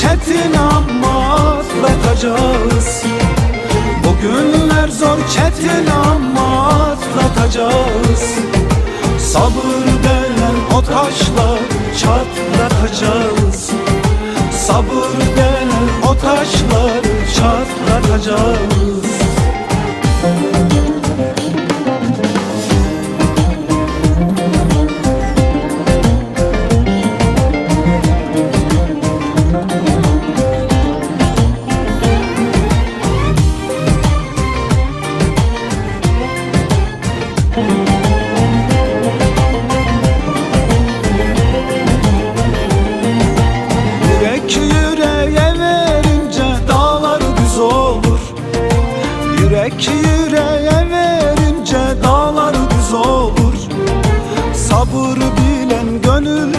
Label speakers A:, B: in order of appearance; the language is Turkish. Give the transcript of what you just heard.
A: çetin ama atlatacağız. Bu günler zor çetin ama atlatacağız. Sabır denen o taşlar çatlatacağız. Sabır denen o taşlar çatlatacağız Yürek yüreğe verince dağlar düz olur. Yürek yüreğe verince dağlar düz olur. Sabır bilen kışlar